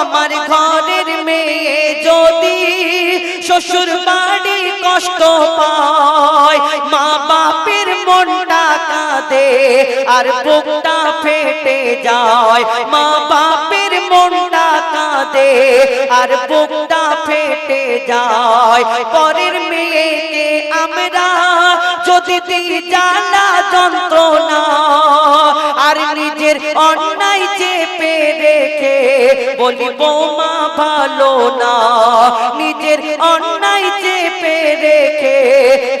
আমার ঘরের মেয়ে যদি শ্বশুর বাড়ি কষ্ট পায়, মা বাপের মনটা কাঁদে আর বুকটা ফেটে যায়। মা বাপের মনটা কাঁদে আর বুকটা ফেটে যায়। পরের মেয়েকে আমরা যদি জ্বালা যন্ত্রণা আর নিজের অন্যায় চেপে রেখে বলি, বৌমা, ভালো না। নিজের অন্যায় চেপে রেখে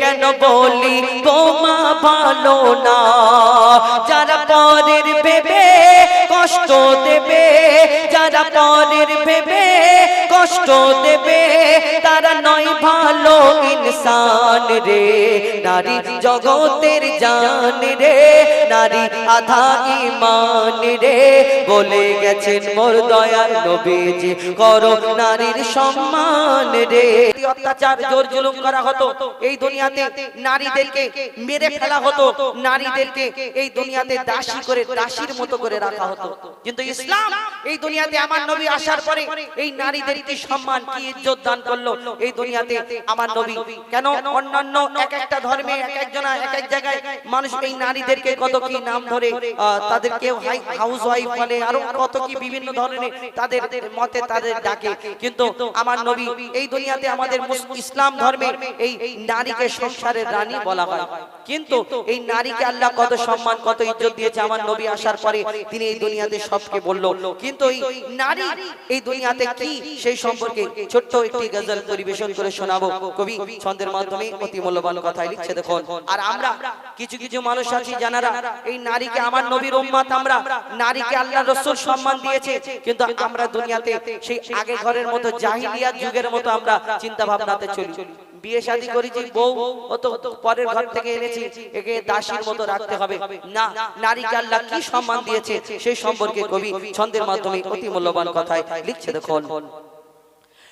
কেন বলি, বৌমা, ভালো না। যারা পরের ভেবে কষ্ট দেবে, যারা পরের ভেবে কষ্ট দেবে, তারা নয় ভালো ইনসান রে। নারী জগতের জান রে, নারী আধা ইমান রে। বলে গেছেন মোর দয়ার নবীজি, করো নারীর সম্মান রে। অত্যাচার জোর জুলুম করা হতো, এই দুনিয়াতে নারীদেরকে মেরে ফেলা হতো, নারীদেরকে এই দুনিয়াতে দাসী করে দাসীর মতো করে রাখা হতো। কিন্তু ইসলাম এই দুনিয়াতে আমার নবী আসার পরে এই নারীদের কি সম্মান কি ইজ্জত দান করল এই দুনিয়াতে আমার নবী? কেন? অন্যান্য এক একটা ধর্মে এক একজনা এক এক জায়গায় মানুষ এই নারীদেরকে কত কি নাম ধরে আহ, তাদেরকে হাউস ওয়াইফ বলে আরও কত কি বিভিন্ন ধরনের তাদের মতে তাদের ডাকে। কিন্তু আমার নবী এই দুনিয়াতে আমাদের ইসলাম ধর্মে এই নারীকে সংসারের রানী বলা হয়। কিন্তু এই নারীকে আল্লাহ কত সম্মান কত ইজ্জত দিয়েছে আমার নবী আসার পরে তিনি এই দুনিয়াতে সবকে বলল। কিন্তু এই নারী এই দুনিয়াতে কি সেই সম্পর্কে ছোট্ট একটি গজল পরিবেশন করে শোনাবো। কবি ছন্দের মাধ্যমে অতি মূল্যবান কথাই লিখছে, দেখুন। আর আমরা কিছু কিছু মানুষ আছি জানারা এই নারীকে আমার নবীর উম্মাত আমরা, নারীকে আল্লাহ রসুল সম্মান দিয়েছে। কিন্তু আমরা দুনিয়াতে সেই আগে ঘরের মতো জাহিলিয়াত যুগের মতো আমরা চিন্তা ভাবনাতে চলি। বিয়ে শাদী করেছি, বউ, ও তো পরের ঘর থেকে এনেছি। একে দাসীর মতো রাখতে হবে। না, নারীকে আল্লাহ কি সম্মান দিয়েছে সেই সম্পর্কে কবি ছন্দের মাধ্যমে অতি মূল্যবান কথায় লিখছে, দেখুন।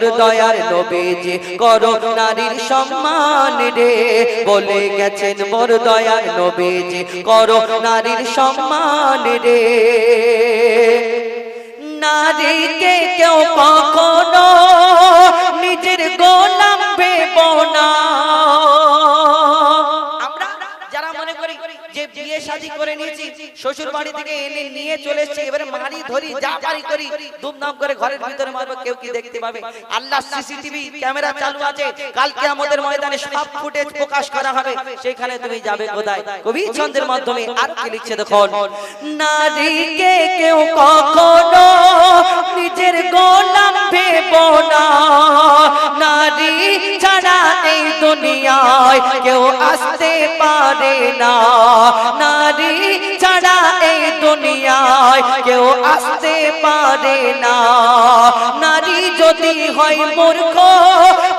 দয়ার নবীজি, করো নারীর সম্মান রে। বলে গেছেন মোর দয়ার নবীজি, করো নারীর সম্মান রে। নারীকে কেউ কখনো নিজের গোলাম ভেব না। বিয়ে শাদী করে নিয়েছি শ্বশুর বাড়ি থেকে এনে নিয়ে চলে এসেছি, এবারে মারি ধরি, যা পারি করি, ধুমধাম করে ঘরের ভিতরে মারবো, কেউ কি দেখতে পাবে? আল্লাহ সিসিটিভি ক্যামেরা চালু আছে কালকে আমাদের ময়দানে সব ফুটেজ প্রকাশ করা হবে, সেখানে তুমি যাবে কোথায়? কবি ছন্দের মাধ্যমে আর কি লিখছে দেখুন, নারীকে কেউ কখনো নিজের গোলাম ভেব না। দুনিয়ায় কেউ আসতে পারে না। নারী ছাড়া এই দুনিয়ায় কেউ আসতে পারে না। নারী যদি হয় মূর্খ,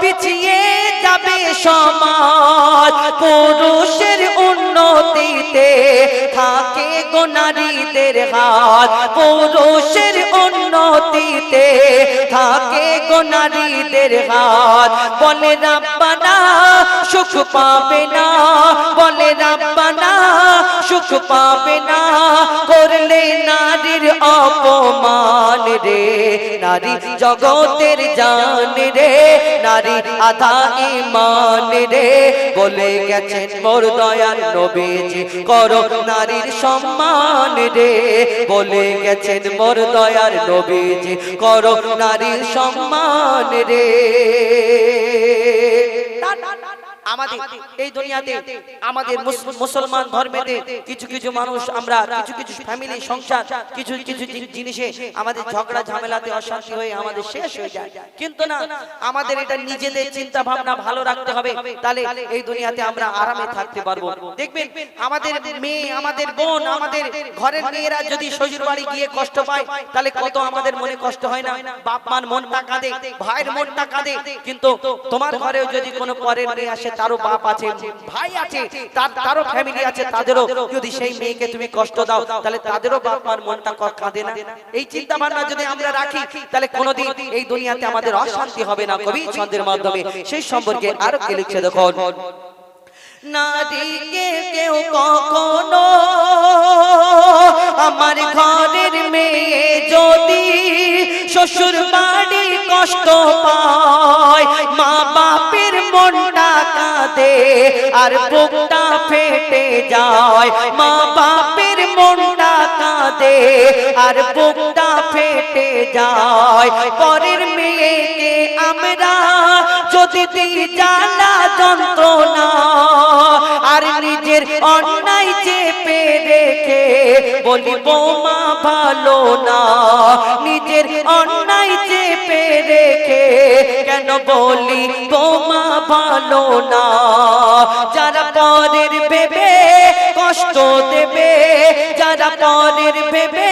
পিছিয়ে যাবে সমাজ। পুরুষের নারীদের হাত পুরুষের উন্নতিতে থাকে গো নারীদের হাত। বলে, রাব্বানা, সুখ পাবে না। বলে, রাব্বানা সুখ পাবে না। করলে নারীর অপমান রে। নারী জগতের জান রে। নারী আধা ইমান রে। বলে গেছেন মোর দয়ার নবীজি, করো নারীর সম্মান রে। বলে গেছেন মোর দয়ার নবীজি, করো নারীর সম্মান রে। আমাদের এই দুনিয়াতে আমাদের মুসলমান ধর্মেতে কিছু কিছু মানুষ আমরা কিছু কিছু ফ্যামিলি সংসার কিছু কিছু জিনিসে আমাদের ঝগড়া ঝামেলাতে অশান্তি হয়ে আমাদের শেষ হয়ে যায়। কিন্তু না আমাদের এটা নিজেদের চিন্তা ভাবনা ভালো রাখতে হবে তাহলে এই দুনিয়াতে আমরা আরামে থাকতে পারব। দেখবেন আমাদের মেয়ে আমাদের বোন আমাদের ঘরের মেয়েরা যদি শ্বশুর বাড়ি গিয়ে কষ্ট পায় তাহলে কত আমাদের মনে কষ্ট হয় না? বাপ মার মনটা কাঁদে ভাইয়ের মনটা কাঁদে কিন্তু তোমার ঘরেও যদি কোনো পরের মেয়ে আসে তারও বাপ আছে ভাই আছে তার তারও ফ্যামিলি আছে তাদেরও যদি সেই মেয়েকে তুমি কষ্ট দাও তাহলে তাদেরও বাপ মার মনটা কাঁদে না। এই চিন্তা ভাবনা যদি আমরা রাখি তাহলে কোনোদিন এই দুনিয়াতে আমাদের অশান্তি হবে না। কবি ছন্দের মাধ্যমে সেই সম্পর্কে আরও কে লিখছে দেখুন। নারীকে কেউ কখনো আমার ঘরের মেয়ে যদি শ্বশুর বাড়ি কষ্ট পায় মা বাপের মনটা আর বুকটা ফেটে যায়। মা বাপের মনটা কাঁদে আর বুকটা ফেটে যায়। পরের মেয়েকে আমরা যদি জ্বালা যন্ত্রণা আর নিজের অন্যায় চেপে রেখে বলি বৌমা ভালো না। নিজের অন্যায় চেপে রেখে কেন বলি বৌমা ভালো না? যারা পরের ভেবে কষ্ট দেবে, যারা পরের ভেবে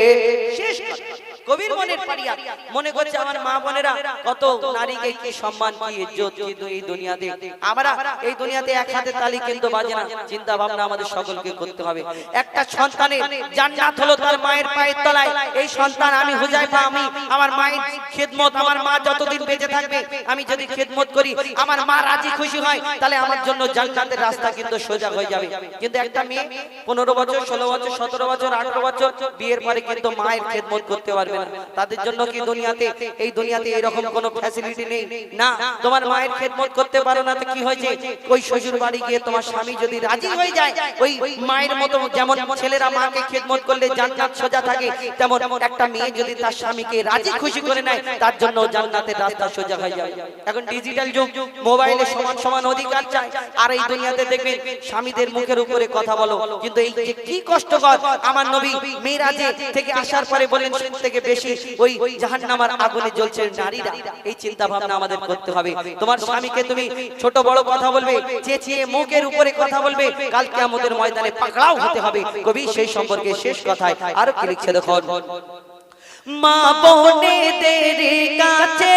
কবির মনের পারিয়া মনে করছে আমার মা বোনেরা কত নারীকে কি সম্মান কি ইজ্জত কিন্তু এই দুনিয়াতে। আমরা এই দুনিয়াতে এক হাতে তালি কিন্তু বাজে না। চিন্তা ভাবনা আমাদের সকলকে করতে হবে। একটা সন্তানের জান্নাত হলো তার মায়ের পায়ের তলায়। এই সন্তান আমি হুজাইফা আমি। আমার মায়ের খেদমত আমার মা যতদিন বেঁচে থাকবে আমি যদি খেদমত করি আমার মা রাজি খুশি হয় তাহলে আমার জন্য জান্নাতের রাস্তা কিন্তু সোজা হয়ে যাবে। কিন্তু একটা মেয়ে পনেরো বছর ষোলো বছর সতেরো বছর আঠারো বছর বিয়ের পরে কিন্তু মায়ের খেদমত করতে পারবে তাদের জন্য কি দুনিয়াতে এই দুনিয়াতে এরকম ফ্যাসিলিটি নেই? না। তোমার মায়ের খেদমত করতে পারো না কি হয়েছে? ওই শ্বশুর বাড়ি গিয়ে তোমার স্বামী যদি রাজি হয়ে যায়, ওই মায়ের মতো যেমন ছেলেরা মাকে খেদমত করলে জান্নাত সোজা থাকে, তেমন একটা মেয়ে যদি তার স্বামীকে রাজি খুশি করে নেয়, তার জন্য জান্নাতের রাস্তা সোজা হয়ে যায় এখন ডিজিটাল যুগ, মোবাইলে সমান সমান অধিকার আর এই দুনিয়াতে দেখবেন স্বামীদের মুখের উপরে কথা বলো। কিন্তু এই কি কষ্টকর, আমার নবী মেয়েরাজে থেকে আসার পরে বলেন থেকে বেশি ওই আগুনে জ্বলছে নারীরা। এই চিন্তা ভাবনা আমাদের করতে হবে। তোমার স্বামীকে তুমি ছোট বড় কথা বলবে, চেঁচিয়ে মুখের উপরে কথা বলবে ময়দানে পাকড়াও হতে হবে। কবি সেই সম্পর্কে শেষ কথায় আরও কি লিখছে দেখুন? মা বোনেদের কাছে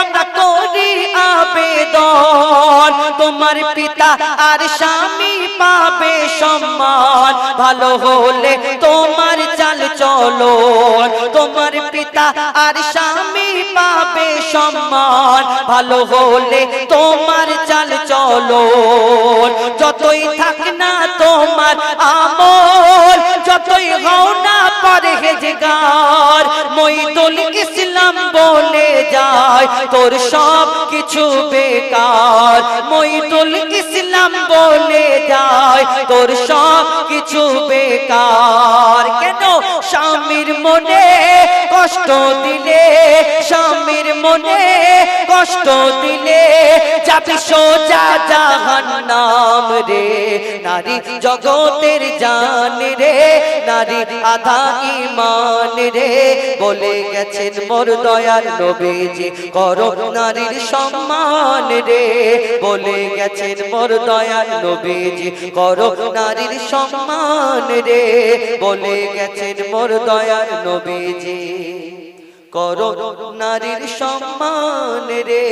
আমরা করি আবেদন। তোমার পিতা আর স্বামী পাবে সম্মান। ভালো হলে তোমার পিতা আর স্বামী পাবে সম্মান। ভালো হলে তোমার চাল চলো যতই থাক না তোমার আমল, যতই হও না পরহেজগার মইদুল ইসলাম বলে যায়, তোর সব কিছু বেকার। মইদুল ইসলাম বলে যায়, তোর সব কিছু বেকার। কেন? স্বামীর মনে কষ্ট দিলে স্বামীর মনে কষ্ট দিলে যাবি সোজা জাহান নাম রে। নারী জগতের জান রে, নারী আধা ইমান রে। বলে গেছেন মোর দয়ার নবীজি, করো নারীর সম্মান রে। বলে গেছেন মোর দয়ার নবীজি, করো নারীর সম্মান রে। বলে গেছেন মোর দয়ার নবীজি। করো নারীর সম্মান রে।